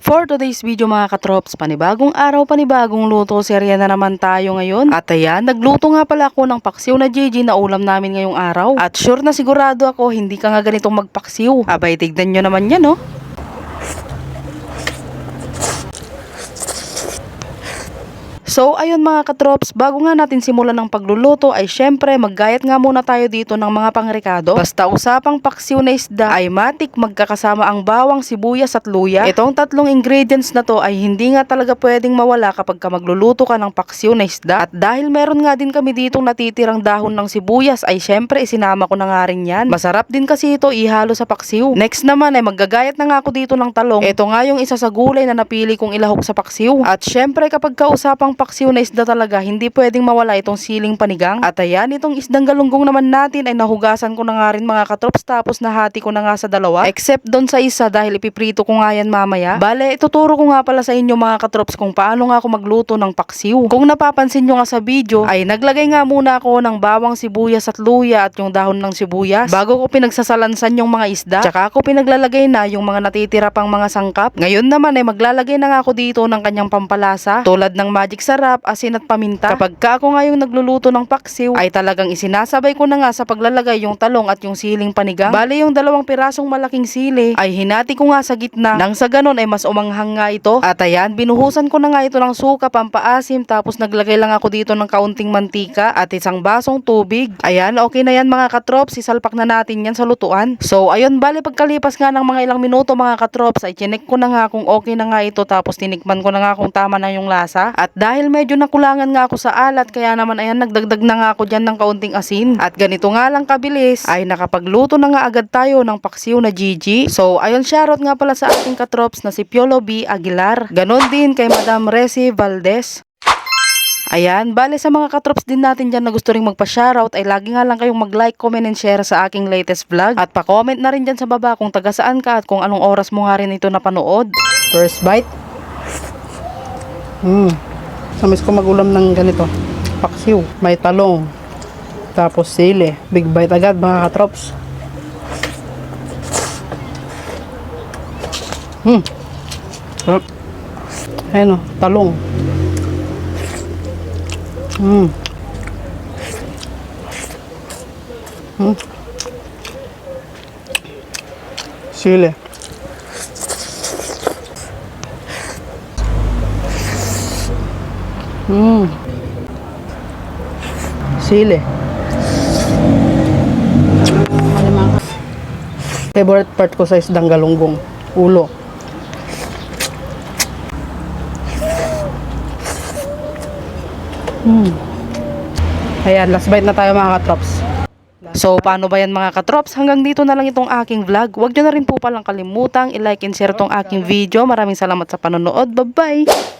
For today's video mga katrops, panibagong araw, panibagong luto, serya na naman tayo ngayon. At ayan, nagluto nga pala ako ng paksiw na JJ na ulam namin ngayong araw. At sure na sigurado ako, hindi ka nga ganitong magpaksiw. Abay, tignan nyo naman yan, no? So ayun mga katrops, bago nga natin simulan ng pagluluto ay syempre maggayat nga muna tayo dito ng mga pangrekado. Basta usapang paksiw na isda ay matik magkakasama ang bawang, sibuyas at luya. Itong tatlong ingredients na to ay hindi nga talaga pwedeng mawala kapag ka magluluto ka ng paksiw na isda. At dahil meron nga din kami ditong natitirang dahon ng sibuyas ay syempre isinama ko na nga rin yan. Masarap din kasi ito ihalo sa paksiw. Next naman ay maggagayat na nga ako dito ng talong. Ito nga yung isa sa gulay na napili kong ilahok sa paksiw. At syempre kapag kausapang paksiw na isda talaga, hindi pwedeng mawala itong siling panigang. At ayan, itong isdang galunggong naman natin ay nahugasan ko na nga rin mga katrops tapos nahati ko na nga sa dalawa. Except doon sa isa dahil ipiprito ko nga yan mamaya. Bale, ituturo ko nga pala sa inyo mga katrops kung paano nga ako magluto ng paksiw. Kung napapansin nyo nga sa video, ay naglagay nga muna ako ng bawang sibuyas at luya at yung dahon ng sibuyas. Bago ko pinagsasalansan yung mga isda, tsaka ako pinaglalagay na yung mga natitira pang mga sangkap. Ngayon naman ay maglalagay na nga ako dito ng kanyang pampalasa tulad ng magic sarap, asin at paminta. Kapag ka ako nga yung nagluluto ng paksiw, ay talagang isinasabay ko na nga sa paglalagay yung talong at yung siling panigang. Bale yung dalawang pirasong malaking sili ay hinati ko nga sa gitna nang sa ganon ay mas umanghang nga ito. At ayan, binuhusan ko na nga ito ng suka, pampaasim, tapos naglagay lang ako dito ng kaunting mantika at isang basong tubig. Ayan, okay na yan mga katrops, isalpak na natin yan sa lutuan. So ayun, bale pagkalipas nga ng mga ilang minuto mga katrops, ay chinek ko na nga kung okay na nga ito tapos tinikman ko na nga kung tama na yung lasa. At dahil medyo nakulangan nga ako sa alat, kaya naman ayan, nagdagdag na nga ako dyan ng kaunting asin. At ganito nga lang kabilis, ay nakapagluto na nga agad tayo ng paksiw na Gigi. So ayun, shoutout nga pala sa ating katrops na si Piolo B. Aguilar. Ganon din kay Madam Resi Valdez. Ayan, bale sa mga katrops din natin dyan na gusto ring magpa-shoutout ay lagi nga lang kayong mag-like, comment, and share sa aking latest vlog. At pa-comment na rin dyan sa baba kung taga saan ka at kung anong oras mo nga rin ito napanood. First bite. Hmm. Samis ko magulam ng ganito. Paksiw. May talong. Tapos sili. Big bite agad mga katrops. Hmm. Sarap. Ayan o, talong. Hmm. Hmm. Sili. Hmm. Sili. Favorite part ko sa isdang galunggong. Ulo. Hmm. Ayan, last bite na tayo mga katrops. So, paano ba yan mga katrops? Hanggang dito na lang itong aking vlog. Huwag nyo na rin po palang kalimutang i-like and share tong aking video. Maraming salamat sa panonood. Bye-bye!